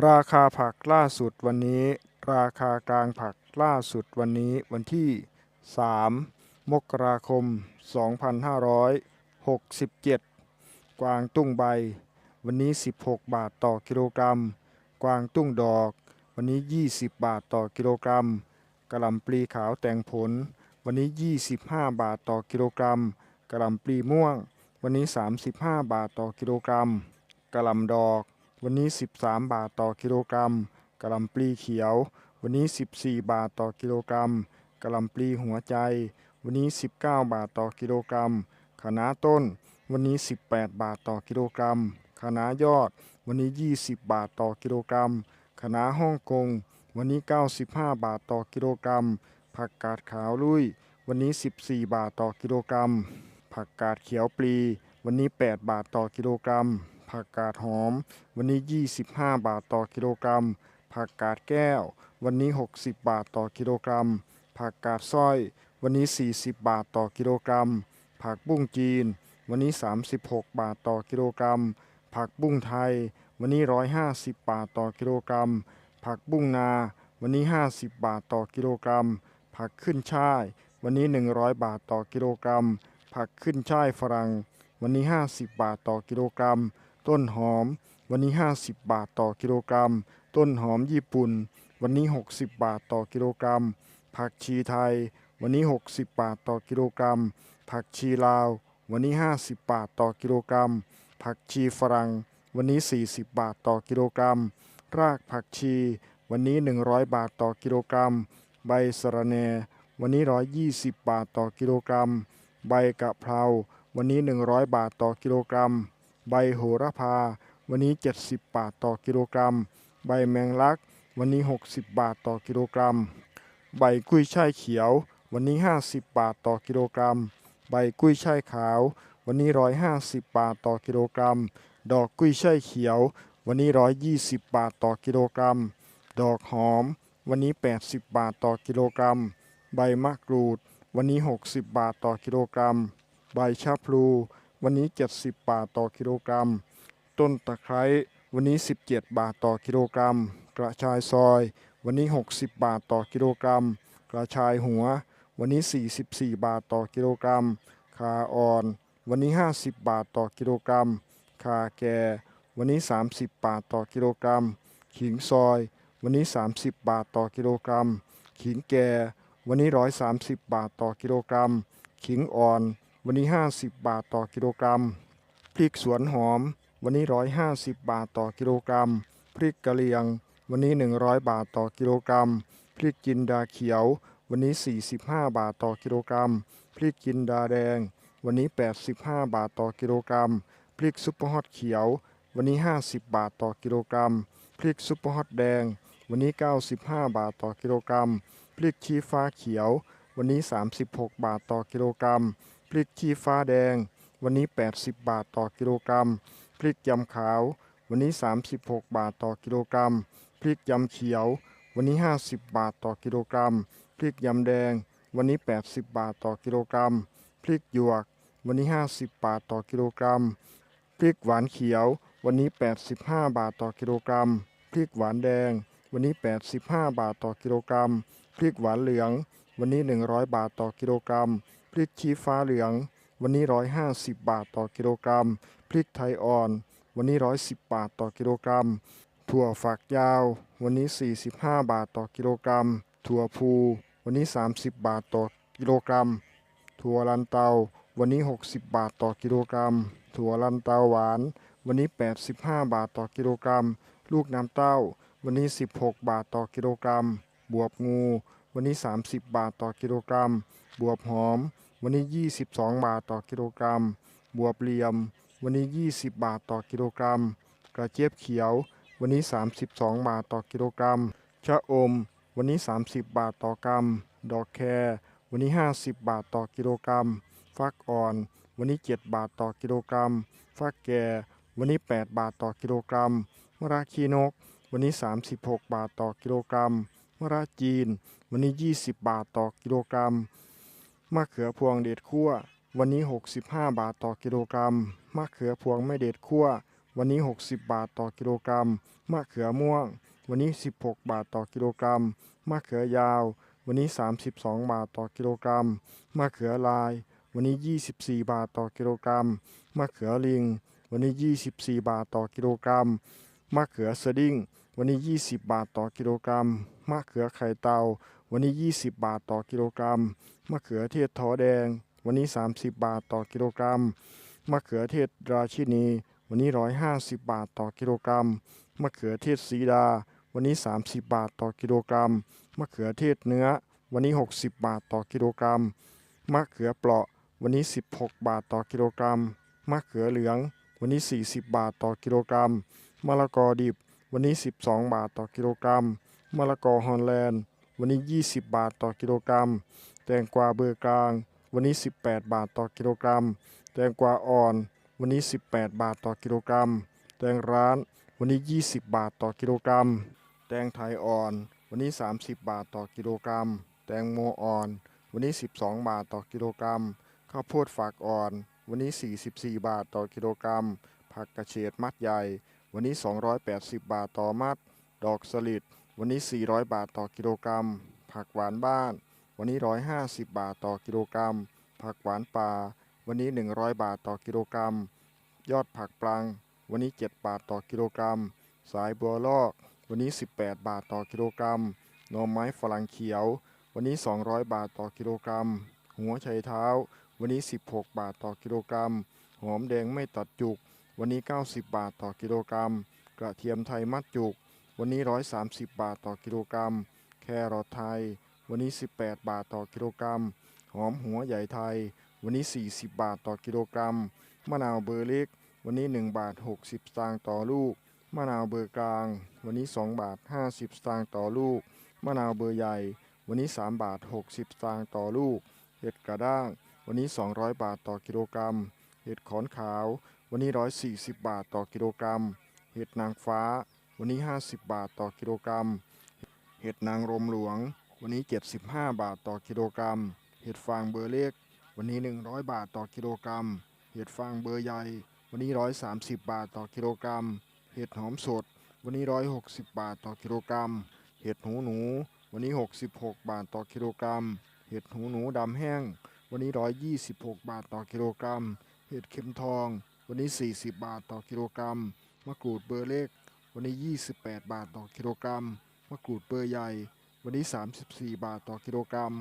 ราคาผักล่าสุดวันนี้ ราคากลางผักล่าสุดวันนี้วันที่ 3 มกราคม 2567 กวางตุ้งใบ วันนี้ 16 บาทต่อกิโลกรัม กวางตุ้งดอก วันนี้ 20 บาทต่อกิโลกรัมกระลำปลีขาวแต่งผล วันนี้ 25 บาทต่อกิโลกรัมกระลำปลีม่วง วันนี้ 35 บาทต่อกิโลกรัมกระลำดอก วันนี้ 13 บาทต่อกิโลกรัมกะหล่ำปลีเขียว วันนี้ 14 บาทต่อกิโลกรัมกะหล่ำปลีหัวใจ วันนี้ 19 บาทต่อกิโลกรัมคะน้าต้น วันนี้ 18 บาทต่อกิโลกรัมคะน้ายอด วันนี้ 20 บาทต่อกิโลกรัมคะน้าฮ่องกง วันนี้ 95 บาทต่อกิโลกรัม ผักกาดขาวลุย วันนี้ 14 บาทต่อกิโลกรัม ผักกาดเขียวปลี วันนี้ 8 บาทต่อกิโลกรัม ผักกาดหอม วันนี้ 25 บาทต่อกิโลกรัม ผักกาดแก้ว วันนี้ 60 บาทต่อกิโลกรัม ผักกาดสร้อย วันนี้ 40 บาทต่อกิโลกรัม ผักบุ้งจีน วันนี้ 36 บาทต่อกิโลกรัม ผักบุ้งไทย วันนี้ 150 บาทต่อกิโลกรัม ผักบุ้งนา วันนี้ 50 บาทต่อกิโลกรัม ผักขึ้นช่าย วันนี้ 100 บาทต่อกิโลกรัม ผักขึ้นช่ายฝรั่งวันนี้ 50 บาทต่อกิโลกรัม ต้นหอม วันนี้ 50 บาทต่อกิโลกรัม ต้นหอมญี่ปุ่น วันนี้ 60 บาทต่อกิโลกรัม ผักชีไทย วันนี้ 60 บาทต่อกิโลกรัม ผักชีลาว วันนี้ 50 บาทต่อกิโลกรัม ผักชีฝรั่ง วันนี้ 40 บาทต่อกิโลกรัม รากผักชี วันนี้ 100 บาทต่อกิโลกรัม ใบสะระแหน่ วันนี้ 120 บาทต่อกิโลกรัม ใบกะเพรา วันนี้ 100 บาทต่อกิโลกรัม ใบโหระพา วันนี้ 70 บาทต่อกิโลกรัม ใบแมงลัก วันนี้ 60 บาทต่อกิโลกรัม ใบกุ้ยช่ายเขียว วันนี้ 50 บาทต่อกิโลกรัม ใบกุ้ยช่ายขาว วันนี้ 150 บาทต่อกิโลกรัม ดอกกุ้ยช่ายเขียว วันนี้ 120 บาทต่อกิโลกรัม ดอกหอม วันนี้ 80 บาทต่อกิโลกรัม ใบมะกรูด วันนี้ 60 บาทต่อกิโลกรัม ใบชะพลู วันนี้ 70 บาทต่อกิโลกรัม ต้นตะไคร้วันนี้ 17 บาทต่อกิโลกรัม กระชายซอย วันนี้ 60 บาทต่อกิโลกรัม กระชายหัว วันนี้ 44 บาทต่อกิโลกรัมขาอ่อน วันนี้ 50 บาทต่อกิโลกรัมขาแก่ วันนี้ 30 บาทต่อกิโลกรัม ขิงซอย วันนี้ 30 บาทต่อกิโลกรัม ขิงแก่ วันนี้ 130 บาทต่อกิโลกรัม ขิงอ่อน วันนี้ 50 บาทต่อกิโลกรัม พริกสวนหอม วันนี้ 150 บาทต่อกิโลกรัม พริกกะเหรี่ยง วันนี้ 100 บาทต่อกิโลกรัม พริกจินดาเขียว วันนี้ 45 บาทต่อกิโลกรัม พริกจินดาแดง วันนี้ 85 บาทต่อกิโลกรัม พริกซุปเปอร์ฮอตเขียว วันนี้ 50 บาทต่อกิโลกรัม พริกซุปเปอร์ฮอตแดง วันนี้ 95 บาทต่อกิโลกรัม พริกชี้ฟ้าเขียว วันนี้ 36 บาทต่อกิโลกรัม พริกชี้ฟ้าแดง วันนี้ 80 บาทต่อกิโลกรัม พริกยำขาว วันนี้ 36 บาทต่อกิโลกรัม พริกยำเขียว วันนี้ 50 บาทต่อกิโลกรัม พริกยำแดง วันนี้ 80 บาทต่อกิโลกรัม พริกหยวก วันนี้ 50 บาทต่อกิโลกรัม พริกหวานเขียว วันนี้ 85 บาทต่อกิโลกรัม พริกหวานแดง วันนี้ 85 บาทต่อกิโลกรัม พริกหวานเหลือง วันนี้ 100 บาทต่อกิโลกรัม พริกชี้ฟ้าเหลือง วันนี้ 150 บาทต่อกิโลกรัม พริกไทยอ่อน วันนี้ 110 บาทต่อกิโลกรัม ถั่วฝักยาว วันนี้ 45 บาทต่อกิโลกรัม ถั่วพูวันนี้ 30 บาทต่อกิโลกรัม ถั่วลันเตา วันนี้ 60 บาทต่อกิโลกรัม ถั่วลันเตาหวาน วันนี้ 85 บาทต่อกิโลกรัม ลูกน้ำเต้า วันนี้ 16 บาทต่อกิโลกรัม บวบงู วันนี้ 30 บาทต่อกิโลกรัม บวบหอม วันนี้ 22 บาทต่อกิโลกรัม บวบเหลี่ยม วันนี้ 20 บาทต่อกิโลกรัม กระเจี๊ยบเขียว วันนี้ 32 บาทต่อกิโลกรัม ชะอม วันนี้ 30 บาทต่อกรัม ดอกแครวันนี้ 50 บาทต่อกิโลกรัม ฟักอ่อน วันนี้ 7 บาทต่อกิโลกรัม ฟักแก่วันนี้ 8 บาทต่อกิโลกรัมมะระขีนก วันนี้ 36 บาทต่อกิโลกรัมมะระจีน วันนี้ 20 บาทต่อกิโลกรัม มะเขือพวงเด็ดคั่ววันนี้ 65 บาทต่อกิโลกรัม มะเขือพวงไม่เด็ดคั่ววันนี้ 60 บาทต่อกิโลกรัม มะเขือม่วง วันนี้ 16 บาทต่อกิโลกรัม มะเขือยาว วันนี้ 32 บาทต่อกิโลกรัม มะเขือลาย วันนี้ 24 บาทต่อกิโลกรัม มะเขือลิง วันนี้ 24 บาทต่อกิโลกรัม มะเขือสดิ้งวันนี้ 20 บาทต่อกิโลกรัม มะเขือไข่เตา วันนี้ 20 บาทต่อกิโลกรัม มะเขือเทศท้อแดง วันนี้ 30 บาทต่อกิโลกรัม มะเขือเทศราชินี วันนี้ 150 บาทต่อกิโลกรัม มะเขือเทศสีดา วันนี้ 30 บาทต่อกิโลกรัม มะเขือเทศเนื้อ วันนี้ 60 บาทต่อกิโลกรัม มะเขือเปราะ วันนี้ 16 บาทต่อกิโลกรัม มะเขือเหลือง วันนี้ 40 บาทต่อกิโลกรัม มะละกอดิบ วันนี้ 12 บาทต่อกิโลกรัม มะละกอฮอลแลนด์ วันนี้ 20 บาทต่อกิโลกรัม แตงกวาเบอร์กลาง วันนี้ 18 บาทต่อกิโลกรัม แตงกวาอ่อน วันนี้ 18 บาทต่อกิโลกรัม แตงร้าน วันนี้ 20 บาทต่อกิโลกรัม แตงไทยอ่อน วันนี้ 30 บาทต่อกิโลกรัม แตงโมอ่อน วันนี้ 12 บาทต่อกิโลกรัม ข้าวโพดฝากอ่อน วันนี้ 44 บาทต่อกิโลกรัม ผักกระเฉดมัดใหญ่ วันนี้ 280 บาทต่อมัด ดอกสลิด วันนี้ 400 บาทต่อกิโลกรัม ผักหวานบ้าน วันนี้ 150 บาทต่อกิโลกรัม ผักหวานป่า วันนี้ 100 บาทต่อกิโลกรัม ยอดผักปลัง วันนี้ 7 บาทต่อกิโลกรัม สายบัวลอก วันนี้ 18 บาทต่อกิโลกรัมหน่อไม้ฝรั่งเขียว วันนี้ 200 บาทต่อกิโลกรัม หัวไชเท้า วันนี้ 16 บาทต่อกิโลกรัม หอมแดงไม่ตัดจุก วันนี้ 90 บาทต่อกิโลกรัม กระเทียมไทยมัดจุก วันนี้ 130 บาทต่อกิโลกรัม แครอทไทย วันนี้ 18 บาทต่อกิโลกรัม หอมหัวใหญ่ไทย วันนี้ 40 บาทต่อกิโลกรัม มะนาวเบอร์เล็ก วันนี้ 1 บาท 60 สตางค์ต่อลูก มะนาวเบอร์กลาง วันนี้ 2 บาท 50 สตางค์ต่อลูก มะนาวเบอร์ใหญ่ วันนี้ 3 บาท 60 สตางค์ต่อลูก เห็ดกระด้าง วันนี้ 200 บาทต่อกิโลกรัม เห็ดขอนขาว วันนี้ 140 บาทต่อกิโลกรัม เห็ดนางฟ้า วันนี้ 50 บาทต่อกิโลกรัม เห็ดนางรมหลวง วันนี้ 75 บาทต่อกิโลกรัม เห็ดฟางเบอร์เล็ก วันนี้ 100 บาทต่อกิโลกรัม เห็ดฟางเบอร์ใหญ่ วันนี้ 130 บาทต่อกิโลกรัม เห็ดหอมสด วันนี้ 160 บาทต่อกิโลกรัม เห็ดหูหนู วันนี้ 66 บาทต่อกิโลกรัม เห็ดหูหนูดำแห้ง วันนี้ 126 บาทต่อกิโลกรัม เห็ดเข็มทอง วันนี้ 40 บาทต่อกิโลกรัม มะกรูดเบอร์เล็ก วันนี้ 28 บาทต่อกิโลกรัมมะกรูดเบอร์ใหญ่ วันนี้ 34 บาทต่อกิโลกรัม